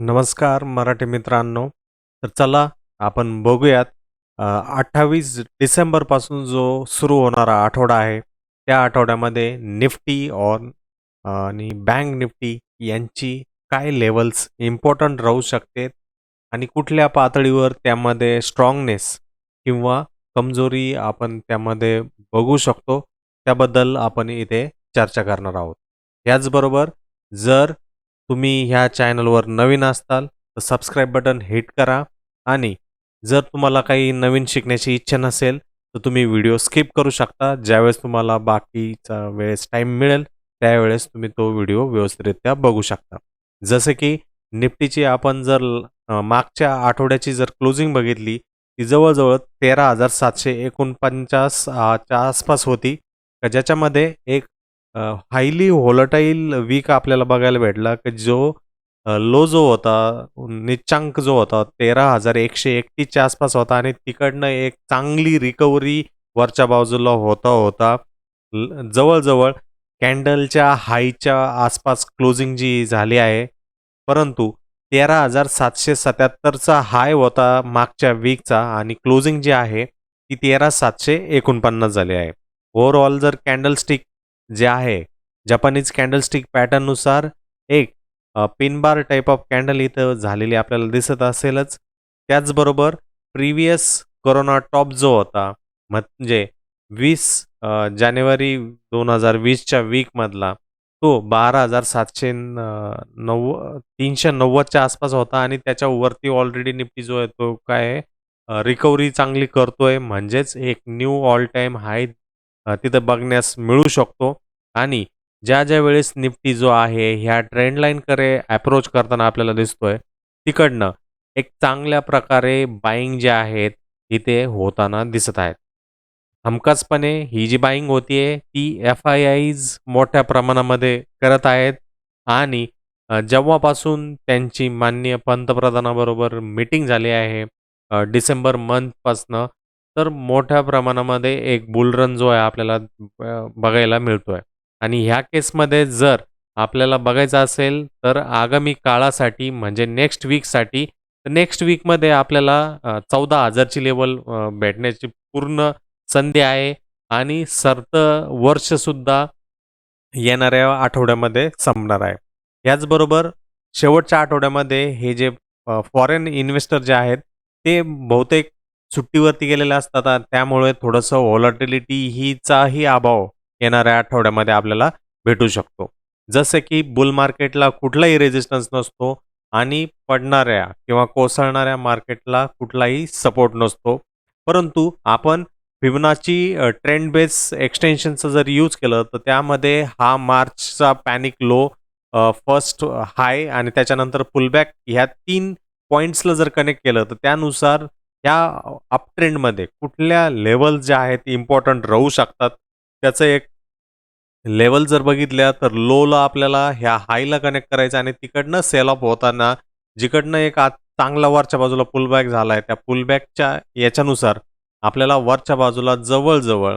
नमस्कार मराठी मित्रांनो. तर चला आपण बघूयात अठ्ठावीस डिसेंबरपासून जो सुरू होणारा आठवडा आहे त्या आठवड्यामध्ये निफ्टी ऑन आणि बँक निफ्टी यांची काय लेवल्स इम्पॉर्टंट राहू शकते आणि कुठल्या पातळीवर त्यामध्ये स्ट्रॉंगनेस किंवा कमजोरी आपण त्यामध्ये बघू शकतो त्याबद्दल आपण इथे चर्चा करणार आहोत. याचबरोबर जर तुम्ही ह्या चॅनलवर नवीन असताल तर सबस्क्राईब बटन हिट करा. आणि जर तुम्हाला काही नवीन शिकण्याची इच्छा नसेल तर तुम्ही व्हिडिओ स्किप करू शकता. ज्यावेळेस तुम्हाला बाकीचा वेळेस टाईम मिळेल त्यावेळेस तुम्ही तो व्हिडिओ व्यवस्थितरित्या बघू शकता. जसे की निफ्टीची आपण जर मागच्या आठवड्याची जर क्लोजिंग बघितली ती जवळजवळ तेरा हजार सातशे एकोणपन्नासच्या आसपास होती. ज्याच्यामध्ये एक हायली व्होलटाईल वीक आपल्याला बघायला भेटला की जो लो जो होता निच्चांक जो होता तेरा हजार एकशे एकतीसच्या आसपास होता आणि तिकडनं एक चांगली रिकव्हरी वरच्या बाजूला होता होता. जवळजवळ कॅन्डलच्या हायच्या आसपास क्लोजिंग जी झाली आहे परंतु तेरा हजार सातशे सत्याहत्तरचा हाय होता मागच्या वीकचा आणि क्लोजिंग जी आहे ती तेरा सातशे एकोणपन्नास झाली आहे. ओव्हरऑल जर कॅन्डलस्टिक जे आहे जपानीज कॅन्डलस्टिक पॅटर्ननुसार एक pin bar type of candle इथं झालेली आपल्याला दिसत असेलच. त्याचबरोबर प्रिवियस कोरोना टॉप जो होता म्हणजे वीस जानेवारी दोन हजार वीसच्या वीकमधला तो बारा हजार सातशे नव्व तीनशे नव्वदच्या आसपास होता आणि त्याच्यावरती ऑलरेडी निफ्टी जो आहे तो काय रिकव्हरी चांगली करतोय. म्हणजेच एक न्यू ऑल टाईम हाय तिथं बघण्यास मिळू शकतो. आणि ज्या ज्या वेळेस निफ्टी जो आहे ह्या ट्रेंडलाईनकडे अप्रोच करताना आपल्याला दिसतोय तिकडनं एक चांगल्या प्रकारे बाईंग जे आहेत इथे होताना दिसत आहेत. हमखासपणे ही जी बाईंग होतीये ती एफ आय आयज मोठ्या प्रमाणामध्ये करत आहेत. आणि जेव्हापासून त्यांची माननीय पंतप्रधानाबरोबर मीटिंग झाली आहे डिसेंबर मंथपासनं तर मोठ्या प्रमाणामध्ये एक बुलरन जो आहे आपल्याला बघायला मिळतो आहे आणि ह्या केसमध्ये जर आपल्याला बघायचं असेल तर आगामी काळासाठी म्हणजे नेक्स्ट वीकसाठी तर नेक्स्ट वीकमध्ये आपल्याला चौदा हजारची लेवल भेटण्याची पूर्ण संधी आहे. आणि सर्त वर्षसुद्धा येणाऱ्या आठवड्यामध्ये संपणार आहे. याचबरोबर शेवटच्या आठवड्यामध्ये हे जे फॉरेन इन्व्हेस्टर जे आहेत ते बहुतेक सुट्टीवरती गेलेले असतात त्यामुळे थोडंसं व्हॉलटिलिटी हीचाही अभाव येणाऱ्या आठवड्यामध्ये आपल्याला भेटू शकतो. जसं की बुल मार्केटला कुठलाही रेजिस्टन्स नसतो आणि पडणाऱ्या किंवा कोसळणाऱ्या मार्केटला कुठलाही सपोर्ट नसतो. परंतु आपण फिबनाची ट्रेंड बेस एक्सटेन्शनचं जर यूज केलं तर त्यामध्ये हा मार्चचा पॅनिक लो फर्स्ट हाय आणि त्याच्यानंतर पुलबॅक ह्या तीन पॉईंट्सला जर कनेक्ट केलं तर त्यानुसार या अपट्रेंडमध्ये कुठल्या लेवल ज्या आहेत इम्पॉर्टंट राहू शकतात त्याचं एक लेवल जर बघितल्या तर लोला आपल्याला ह्या हायला कनेक्ट करायचं आणि तिकडनं सेल ऑफ होताना जिकडनं एक आत चांगला वरच्या बाजूला पुलबॅक झाला आहे त्या पुलबॅकच्या याच्यानुसार आपल्याला वरच्या बाजूला जवळजवळ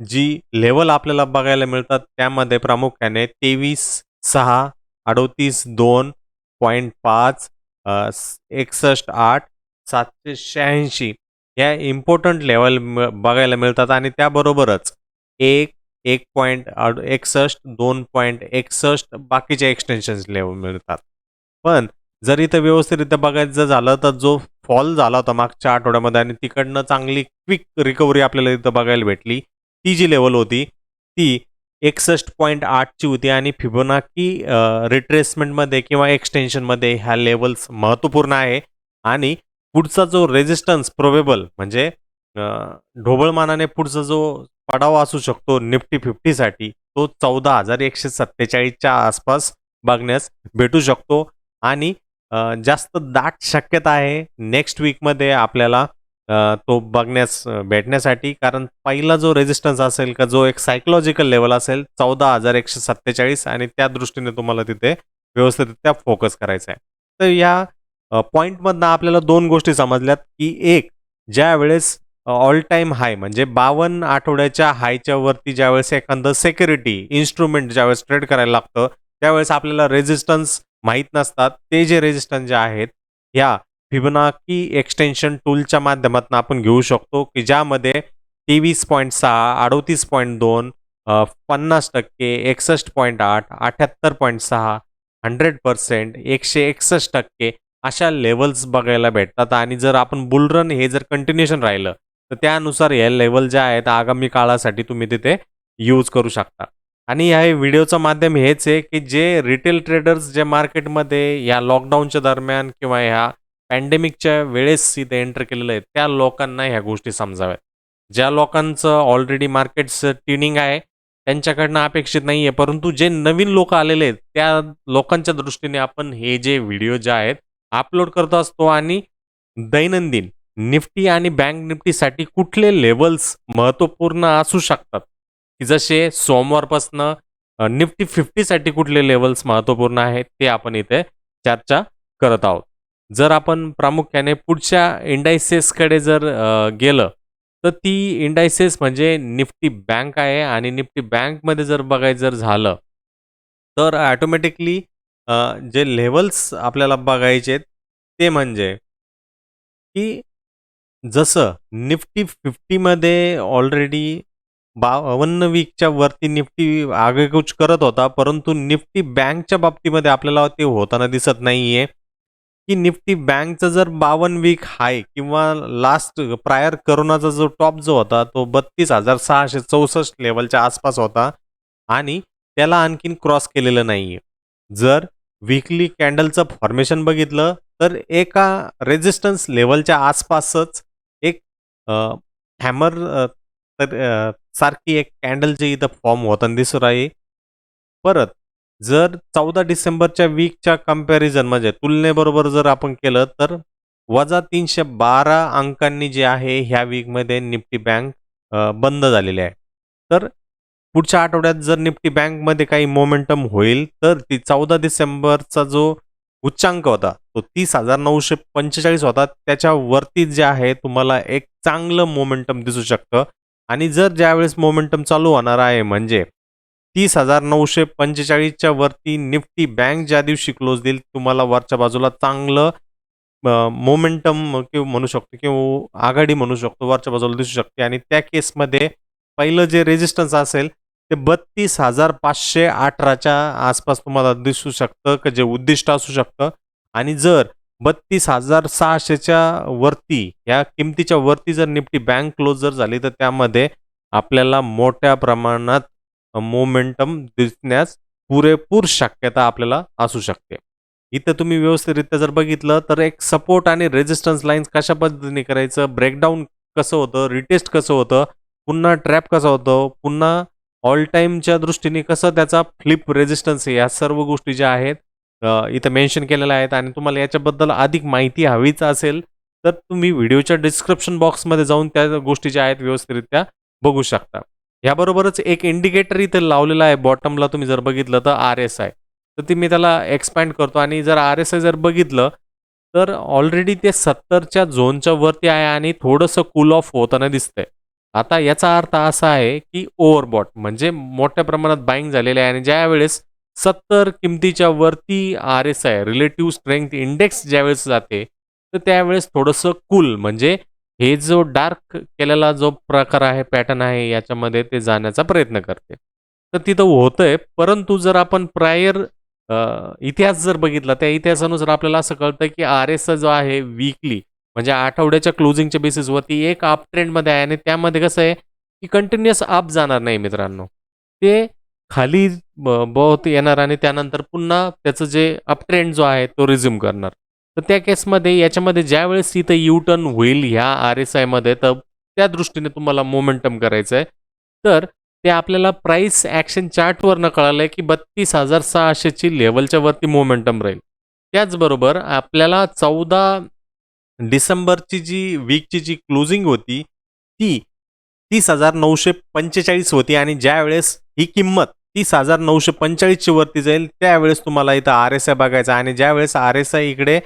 जी लेवल आपल्याला बघायला मिळतात त्यामध्ये प्रामुख्याने तेवीस सहा अडोतीस दोन पॉईंट पाच एकसष्ट आठ सातशे शहाऐंशी या इम्पॉर्टंट लेवल बघायला मिळतात आणि त्याबरोबरच एक एक पॉईंट एकसष्ट दोन पॉईंट एकसष्ट बाकीचे एक्सटेन्शन लेवल मिळतात. पण जर इथं व्यवस्थितरित्या बघायचं झालं तर जो फॉल झाला होता मागच्या आठवड्यामध्ये आणि तिकडनं चांगली क्विक रिकव्हरी आपल्याला इथं बघायला भेटली ती जी लेवल होती ती एकसष्ट पॉईंट आठची होती आणि फिबोनाकी रिट्रेसमेंटमध्ये किंवा एक्सटेन्शनमध्ये ह्या लेवल्स महत्त्वपूर्ण आहे आणि पुढचा जो रेजिस्टन्स प्रोबेबल म्हणजे ढोबळमानाने पुढचा जो पडाव असू शकतो निफ्टी फिफ्टीसाठी तो चौदा हजार एकशे सत्तेचाळीसच्या आसपास बघण्यास भेटू शकतो. आणि जास्त दाट शक्यता आहे नेक्स्ट वीकमध्ये आपल्याला तो बघण्यास भेटण्यासाठी. कारण पहिला जो रेजिस्टन्स असेल का जो एक सायकोलॉजिकल लेवल असेल चौदा हजार एकशे सत्तेचाळीस. आणि त्या दृष्टीने तुम्हाला तिथे व्यवस्थितरित्या फोकस करायचा आहे तर या पॉईंटमधनं आपल्याला दोन गोष्टी समजल्यात की एक ज्या वेळेस ऑल टाईम हाय म्हणजे बावन्न आठवड्याच्या हायच्या वरती ज्यावेळेस एखादं सेक्युरिटी इन्स्ट्रुमेंट ज्यावेळेस ट्रेड करायला लागतं त्यावेळेस आपल्याला रेजिस्टन्स माहीत नसतात. ते जे रेजिस्टन्स जे आहेत ह्या फिबनाकी एक्सटेन्शन टूलच्या माध्यमातून आपण घेऊ शकतो की ज्यामध्ये तेवीस पॉईंट सहा अडोतीस पॉईंट दोन पन्नास टक्के एकसष्ट पॉईंट आठ अठ्याहत्तर पॉईंट सहा हंड्रेड पर्सेंट एकशे एकसष्ट टक्के अशा लेवल्स बघायला भेटतात. आणि जर आपण बुलरन हे जर कंटिन्युएशन राहिलं तर त्यानुसार या लेवल ज्या आहेत आगामी काळासाठी तुम्ही तिथे यूज करू शकता. आणि ह्या व्हिडिओचं माध्यम हेच आहे की जे रिटेल ट्रेडर्स जे मार्केटमध्ये या लॉकडाऊनच्या दरम्यान किंवा ह्या पॅन्डेमिकच्या वेळेस इथे एंटर केलेलं आहे त्या लोकांना ह्या गोष्टी समजाव्यात. ज्या लोकांचं ऑलरेडी मार्केटचं ट्युनिंग आहे त्यांच्याकडनं अपेक्षित नाही आहे परंतु जे नवीन लोक आलेले आहेत त्या लोकांच्या दृष्टीने आपण हे जे व्हिडिओ जे आहेत अपलोड करत असतो आणि दैनंदिन निफ्टी आणि बँक निफ्टीसाठी कुठले लेवल्स महत्त्वपूर्ण असू शकतात? की जसे सोमवारपासनं निफ्टी फिफ्टीसाठी कुठले लेवल्स महत्त्वपूर्ण आहेत ते आपण इथे चर्चा करत आहोत. जर आपण प्रामुख्याने पुढच्या इंडायसेसकडे जर गेलं तर ती इंडायसेस म्हणजे निफ्टी बँक आहे आणि निफ्टी बँकमध्ये जर बघायचं जर झालं तर ॲटोमॅटिकली जे लेवल्स आपल्याला बघायचे आहेत ते म्हणजे की जसं निफ्टी फिफ्टीमध्ये ऑलरेडी बावन्न वीकच्या वरती निफ्टी आगेकूच करत होता परंतु निफ्टी बँकच्या बाबतीमध्ये आपल्याला ते होताना दिसत नाही आहे की निफ्टी बँकचं जर बावन्न वीक हाय किंवा लास्ट प्रायर करोनाचा जो टॉप जो होता तो बत्तीस हजार सहाशे चौसष्ट लेवलच्या आसपास होता आणि त्याला आणखीन क्रॉस केलेलं नाही आहे जर वीकली कॅन्डलचं फॉर्मेशन बघितलं तर एका रेजिस्टन्स लेवलच्या आसपासच एक हॅमर तर सारखी एक कॅन्डल जे इथं फॉर्म होताना दिसून आहे परत जर चौदा डिसेंबरच्या वीकच्या कंपॅरिझन म्हणजे तुलनेबरोबर जर आपण केलं तर वजा तीनशे बारा अंकांनी जे आहे ह्या वीकमध्ये निफ्टी बँक बंद झालेली आहे. तर पुढच्या आठवड्यात जर निफ्टी बँकमध्ये काही मोमेंटम होईल तर ती चौदा डिसेंबरचा जो उच्चांक होता तो तीस हजार नऊशे पंचेचाळीस होता. त्याच्यावरती जे आहे तुम्हाला एक चांगलं मोमेंटम दिसू शकतं. आणि जर ज्यावेळेस मोमेंटम चालू होणार आहे म्हणजे तीस हजार नऊशे पंचेचाळीसच्या वरती निफ्टी बँक ज्या दिवशी क्लोज देईल तुम्हाला वरच्या बाजूला चांगलं मोमेंटम किंवा म्हणू शकतो किंवा आघाडी म्हणू शकतो वरच्या बाजूला दिसू शकते. आणि त्या केसमध्ये पहिलं जे रेजिस्टन्स असेल ते बत्तीस हजार पाचशे अठराच्या आसपास तुम्हाला दिसू शकतं का जे उद्दिष्ट असू शकतं. आणि जर बत्तीस हजार सहाशेच्या वरती या किमतीच्या वरती जर निफ्टी बँक क्लोज जर झाली तर त्यामध्ये आपल्याला मोठ्या प्रमाणात मोमेंटम दिसण्यास पुरेपूर शक्यता आपल्याला असू शकते. इथं तुम्ही व्यवस्थितरित्या जर बघितलं तर एक सपोर्ट आणि रेजिस्टन्स लाईन्स कशा पद्धतीने करायचं? ब्रेकडाऊन कसं होतं? रिटेस्ट कसं होतं? पुन्हा ट्रॅप कसा होतो? पुन्हा ऑल टाईमच्या दृष्टीने कसं त्याचा फ्लिप रेजिस्टन्स या सर्व गोष्टी ज्या आहेत इथं मेन्शन केलेल्या आहेत आणि तुम्हाला याच्याबद्दल अधिक माहिती हवीच असेल तर तुम्ही व्हिडिओच्या डिस्क्रिप्शन बॉक्समध्ये जाऊन त्या गोष्टी ज्या आहेत व्यवस्थितरित्या बघू शकता. याबरोबरच एक इंडिकेटर इथे लावलेला आहे बॉटमला तुम्ही जर बघितलं तर आर एस आय तर ती मी त्याला एक्सपॅन्ड करतो आणि जर आर एस आय जर बघितलं तर ऑलरेडी ते सत्तरच्या झोनच्या वरती आहे आणि थोडंसं कूल ऑफ होताना दिसतंय. आता याचा अर्थ असा आहे की ओव्हरबॉट म्हणजे मोठ्या प्रमाणात बाईंग झालेले आहे. आणि ज्यावेळेस सत्तर किमतीच्या वरती R S I relative strength index ज्यावेळेस जाते तर त्यावेळेस थोडंसं कूल म्हणजे हे जो डार्क केलेला जो प्रकार आहे पॅटर्न आहे याच्यामध्ये ते जाण्याचा प्रयत्न करते. तर तिथं होतंय परंतु जर आपण प्रायर इतिहास जर बघितला त्या इतिहासानुसार आपल्याला असं कळतं की आर एस जो आहे वीकली म्हणजे आठवड्याच्या क्लोजिंगच्या बेसिसवरती एक अप ट्रेंडमध्ये आहे आणि त्यामध्ये कसं आहे की कंटिन्युअस अप जाणार नाही मित्रांनो. ते खाली बहुत येणार आणि त्यानंतर पुन्हा त्याचं जे अप ट्रेंड जो आहे तो रिझ्यूम करणार. तर त्या केसमध्ये याच्यामध्ये ज्यावेळेस तिथं इथं यू टर्न होईल ह्या आर एस आयमध्ये तर त्या दृष्टीने तुम्हाला मोमेंटम करायचं आहे तर ते आपल्याला प्राईस ॲक्शन चार्टवरनं कळालं आहे की बत्तीस हजार सहाशेची लेवलच्या वरती मोमेंटम राहील. त्याचबरोबर आपल्याला चौदा डिसेंबरची जी वीकची जी क्लोजिंग होती ती तीस हजार नऊशे पंचेचाळीस होती आणि ज्या वेळेस ही किंमत तीस हजार नऊशे पंचेचाळीसची वरती जाईल त्यावेळेस तुम्हाला इथं आर एस आय बघायचा आणि ज्या वेळेस आर एस आय इकडे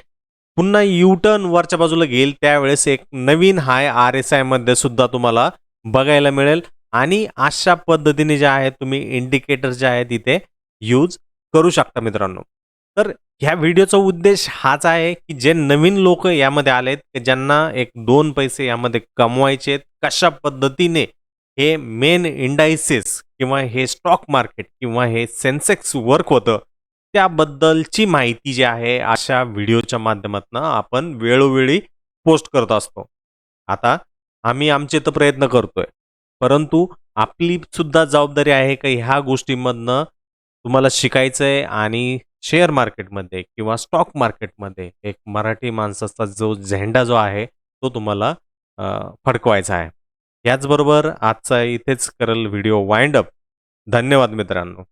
पुन्हा यू टर्न वरच्या बाजूला घेईल त्यावेळेस एक नवीन हाय आर एस आयमध्ये सुद्धा तुम्हाला बघायला मिळेल. आणि अशा पद्धतीने जे आहे तुम्ही इंडिकेटर जे आहेत इथे यूज करू शकता मित्रांनो. तर ह्या व्हिडिओचा उद्देश हाच आहे की जे नवीन लोक यामध्ये आलेत की ज्यांना एक दोन पैसे यामध्ये कमवायचे आहेत कशा पद्धतीने हे मेन इंडायसिस किंवा हे स्टॉक मार्केट किंवा हे सेन्सेक्स वर्क होतं त्याबद्दलची माहिती जी आहे अशा व्हिडिओच्या माध्यमातून आपण वेळोवेळी पोस्ट करत असतो. आता आम्ही आमचे तर प्रयत्न करतोय परंतु आपली सुद्धा जबाबदारी आहे का ह्या गोष्टीमधनं तुम्हाला शिकायचं आहे आणि शेअर मार्केटमध्ये किंवा स्टॉक मार्केटमध्ये एक मराठी माणसाचा जो झेंडा जो आहे तो तुम्हाला फडकवायचा आहे. याचबरोबर आजचा इथेच करल व्हिडिओ वाइंड अप धन्यवाद मित्रांनो.